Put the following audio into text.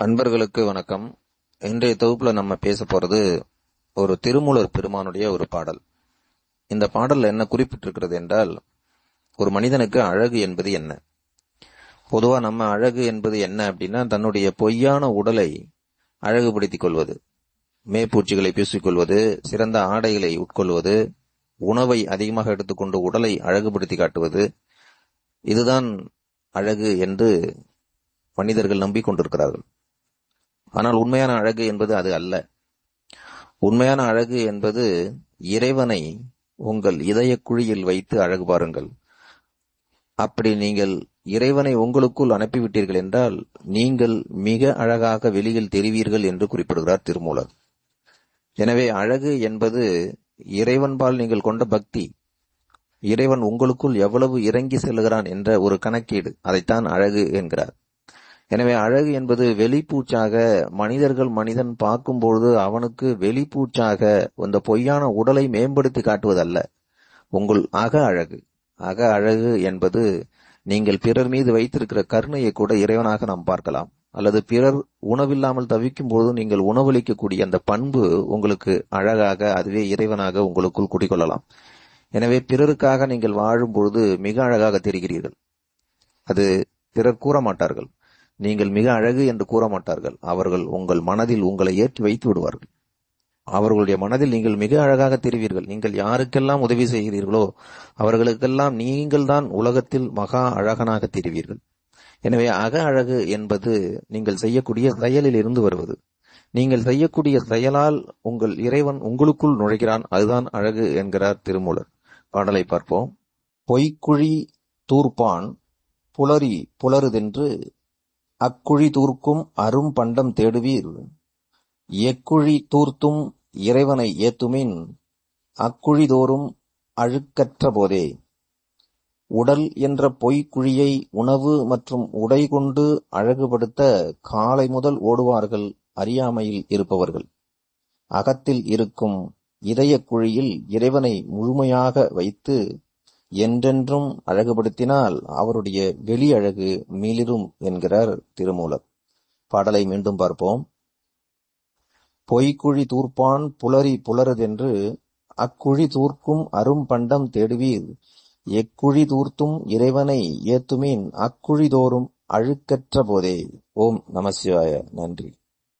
அன்பர்களுக்கு வணக்கம். இன்றைய தொகுப்புல நம்ம பேச போறது ஒரு திருமூலர் பெருமானுடைய ஒரு பாடல். இந்த பாடல்ல என்ன குறிப்பிட்டிருக்கிறது என்றால் ஒரு மனிதனுக்கு அழகு என்பது என்ன? பொதுவா நம்ம அழகு என்பது என்ன அப்படின்னா தன்னுடைய பொய்யான உடலை அழகுபடுத்திக் கொள்வது. மேப்பூச்சிகளை பூசிக்கொள்வது சிறந்த ஆடைகளை உட்கொள்வது உணவை அதிகமாக எடுத்துக்கொண்டு உடலை அழகுபடுத்தி காட்டுவது. இதுதான் அழகு என்று மனிதர்கள் நம்பிக்கொண்டிருக்கிறார்கள். ஆனால் உண்மையான அழகு என்பது அது அல்ல. உண்மையான அழகு என்பது இறைவனை உங்கள் இதய குழியில் வைத்து அழகு பாருங்கள். அப்படி நீங்கள் இறைவனை உங்களுக்குள் அனுப்பிவிட்டீர்கள் என்றால் நீங்கள் மிக அழகாக வெளியில் தெரிவீர்கள் என்று குறிப்பிடுகிறார் திருமூலர். எனவே அழகு என்பது இறைவன்பால் நீங்கள் கொண்ட பக்தி. இறைவன் உங்களுக்குள் எவ்வளவு இறங்கி செல்லுகிறான் என்ற ஒரு கணக்கீடு. அதைத்தான் அழகு என்கிறார். எனவே அழகு என்பது வெளிப்பூச்சாக மனிதர்கள் மனிதன் பார்க்கும்பொழுது அவனுக்கு வெளிப்பூச்சாக அந்த பொய்யான உடலை மேம்படுத்தி காட்டுவதல்ல. உங்கள் அக அழகு. அக அழகு என்பது நீங்கள் பிறர் மீது வைத்திருக்கிற கருணையை கூட இறைவனாக நாம் பார்க்கலாம். அல்லது பிறர் உணவில்லாமல் தவிக்கும் போது நீங்கள் உணவளிக்கக்கூடிய அந்த பண்பு உங்களுக்கு அழகாக அதுவே இறைவனாக உங்களுக்குள் குடிக்கொள்ளலாம் எனவே பிறருக்காக நீங்கள் வாழும் பொழுது மிக அழகாக தெரிகிறீர்கள். அது பிறர் கூற மாட்டார்கள் நீங்கள் மிக அழகு என்று கூற மாட்டார்கள். அவர்கள் உங்கள் மனதில் உங்களை ஏற்றி வைத்து விடுவார்கள். அவர்களுடைய மனதில் நீங்கள் மிக அழகாக தெரிவீர்கள். நீங்கள் யாருக்கெல்லாம் உதவி செய்கிறீர்களோ அவர்களுக்கெல்லாம் நீங்கள் தான் உலகத்தில் மகா அழகனாக தெரிவீர்கள். எனவே அக அழகு என்பது நீங்கள் செய்யக்கூடிய செயலில் இருந்து வருவது. நீங்கள் செய்யக்கூடிய செயலால் உங்கள் இறைவன் உங்களுக்குள் நுழைகிறான். அதுதான் அழகு என்கிறார் திருமூலர். பாடலை பார்ப்போம். பொய்க்குழி தூர்ப்பான் புலரி புலருதென்று அக்குழி தூர்க்கும் அரும் பண்டம் தேடுவீர். எக்குழி தூர்த்தும் இறைவனை ஏத்துமின் அக்குழி தோறும் அழுக்கற்ற போதே. உடல் என்ற பொய்க்குழியை உணவு மற்றும் உடை கொண்டு அழகுபடுத்த காலை முதல் ஓடுவார்கள் அறியாமையில் இருப்பவர்கள். அகத்தில் இருக்கும் இதய குழியில் இறைவனை முழுமையாக வைத்து என்றென்றும் அழகுபடுத்தினால் அவருடைய வெளி அழகு மீளிரும் என்கிறார் திருமூலர். பாடலை மீண்டும் பார்ப்போம். பொய்க்குழி தூர்ப்பான் புலரி புலரதென்று அக்குழி தூர்க்கும் அரும் பண்டம் தேடுவீர். எக்குழி தூர்த்தும் இறைவனை ஏத்துமீன் அக்குழி தோறும் அழுக்கற்ற போதே. ஓம் நமசிவாய நன்றி.